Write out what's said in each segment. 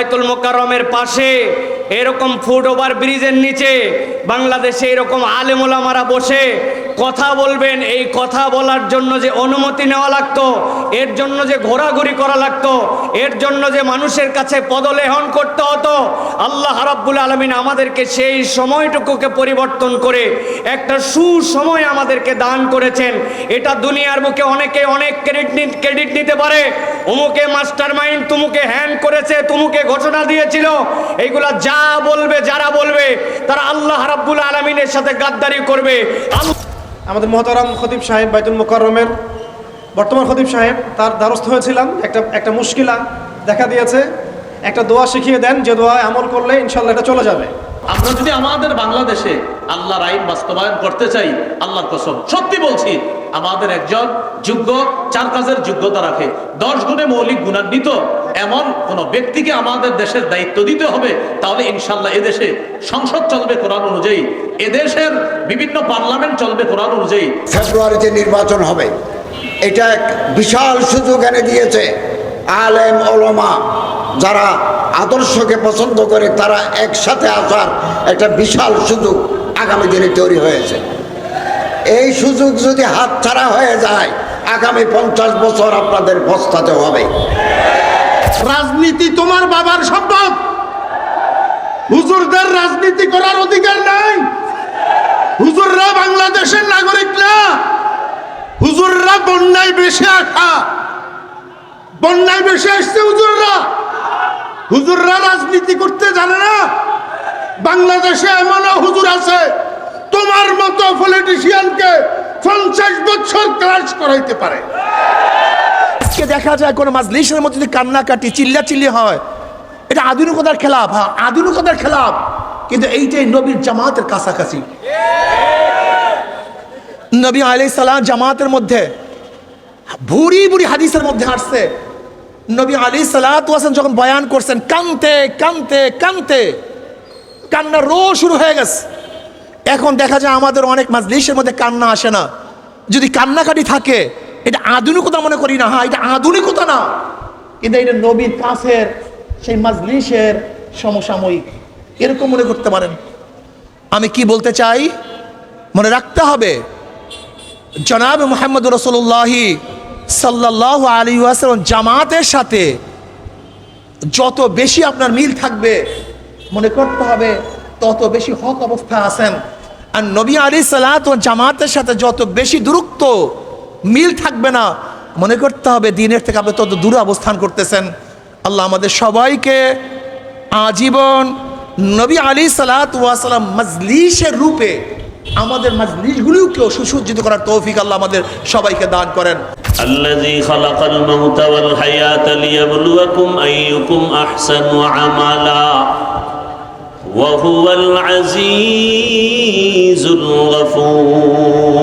বাইতুল মোকাররমের পাশে এরকম ফুট ওভার ব্রিজের নিচে বাংলাদেশে এরকম আলেমোলামারা বসে কথা বলবেন, এই কথা বলার জন্য যে অনুমতি নেওয়া লাগতো, এর জন্য যে ঘোরাঘুরি করা লাগতো, এর জন্য যে মানুষের কাছে পদলেহন করতে হতো, আল্লাহ রাব্বুল আলমিন আমাদেরকে সেই সময়টুকুকে পরিবর্তন করে একটা সুসময় আমাদেরকে দান করেছেন। এটা দুনিয়ার বুকে অনেকে অনেক ক্রেডিট ক্রেডিট নিতে পারে। অমুকে মাস্টার মাইন্ড তুমুকে হ্যান্ড করেছে, তুমুকে ঘোষণা দিয়েছিল। এইগুলা যা বলবে, যারা বলবে, তারা আল্লাহ রাব্বুল আলমিনের সাথে গাদ্দারি করবে। আল্লাহ আমাদের মহতারাম খতিব সাহেব বাইতুল মোকাররমের বর্তমান খতিব সাহেব, তার দ্বারস্থ হয়েছিলাম। একটা একটা মুশকিলা দেখা দিয়েছে। একটা দোয়া শিখিয়ে দেন, যে দোয়া আমল করলে ইনশাল্লাহ এটা চলে যাবে। আমরা যদি আমাদের বাংলাদেশে আল্লাহর আইন বাস্তবায়ন করতে চাই, আল্লাহর কসম, সত্যি বলছি আমাদের একজন যোগ্য, চার কাজের যোগ্যতা রাখে। দশ গুণে মৌলিক গুণান্বিত এমন কোন ব্যক্তিকে আমাদের দেশের দায়িত্ব দিতে হবে, তাহলে ইনশাল্লাহ এদেশে সংসদ চলবে কোরআন অনুযায়ী। এদেশের বিভিন্ন পার্লামেন্ট চলবে কোরআন অনুযায়ী। ফেব্রুয়ারিতে নির্বাচন হবে। এটা এক বিশাল সুযোগ এনে দিয়েছে আলেম, ওলমা, যারা আদর্শকে পছন্দ করে, তারা একসাথে আসার একটা বিশাল সুযোগ আগামী দিনে তৈরি হয়েছে। এই সুযোগ যদি হাতছাড়া হয়ে যায়, আগামী পঞ্চাশ বছর আপনাদের পস্তাতে হবে। রাজনীতি তোমার বাবার সম্পদ। হুজুরদের রাজনীতি করার অধিকার নাই। হুজুররা বাংলাদেশের নাগরিক না। হুজুররা বন্যায় বেশি আসা। বন্যায় বেশি আসছে হুজুররা। হুজুররা রাজনীতি করতে জানে না। বাংলাদেশে এমনও পলিটিশিয়ানকে পঞ্চাশ বছর করাইতে পারে। দেখা যায় কোনো মধ্যে যদি কান্নাকাটি চিল্লা চিল্লি হয়, এটা আধুনিকতার হ্যাঁ আধুনিকতার কিন্তু এইটাই নবীর জামাতের কাছাকাছি। নবী আলাই সালাম জামাতের মধ্যে, ভুরি ভুরি হাদিসের মধ্যে আসছে। নবী আলী সালাম যখন বয়ান করছেন, কানতে কানতে কানতে কান্না রো শুরু হয়ে গেছে। এখন দেখা যায় আমাদের অনেক মাজলিসের মধ্যে কান্না আসে না। যদি কান্নাকাটি থাকে, এটা আধুনিকতা মনে করি না হ্যাঁ এটা আধুনিকতা না। কিন্তু এটা নবীর কাছের সেই মাজলিসের সমসাময়িক। এরকম মনে করতে পারেন। আমি কি বলতে চাই? মনে রাখতে হবে, জনাব মোহাম্মদ রসুল্লাহি সাল্লাহ আলী ওয়াসালাম জামাতের সাথে যত বেশি আপনার মিল থাকবে, মনে করতে হবে তত বেশি হক অবস্থা আছেন। আর নবী আলী সালাত ও জামাতের সাথে যত বেশি দূরত্ব মিল থাকবে না মনে করতে হবে দিনের থেকে আপনি তত দূরে অবস্থান করতেছেন আল্লাহ আমাদের সবাইকে আজীবন নবী আলী সালাত ওয়াসালাম মজলিসের রূপে আমাদের মজলিসগুলিকেও সুসজ্জিত করার তৌফিক আল্লাহ আমাদের সবাইকে দান করেন الذي خلق الموت والحياة ليبلوكم أيكم أحسن عملا وهو العزيز الغفور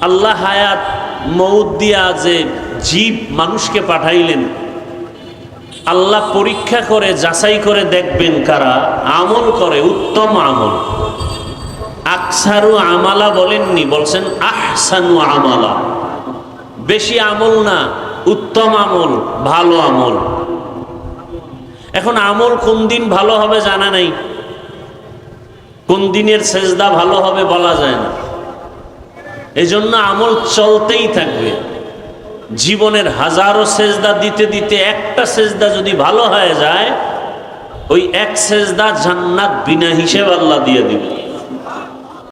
আল্লাহ হায়াত মৌত দিয়া যে জীব মানুষকে পাঠাইলেন আল্লাহ পরীক্ষা করে যাচাই করে দেখবেন কারা আমল করে উত্তম আমল আকসারু আমালা বলেননি বলছেন আহসানু আমালা বেশি আমল না উত্তম আমল ভালো আমল এখন আমল কোন দিন ভালো হবে জানা নাই। কোন দিনের সেজদা ভালো হবে বলা যায় না। এই জন্য আমল চলতেই থাকবে। জীবনের হাজারো সেজদা দিতে দিতে একটা সেজদা যদি ভালো হয়ে যায়, ওই এক সেজদা জান্নাত বিনা হিসেব আল্লাহ দিয়ে দিবে।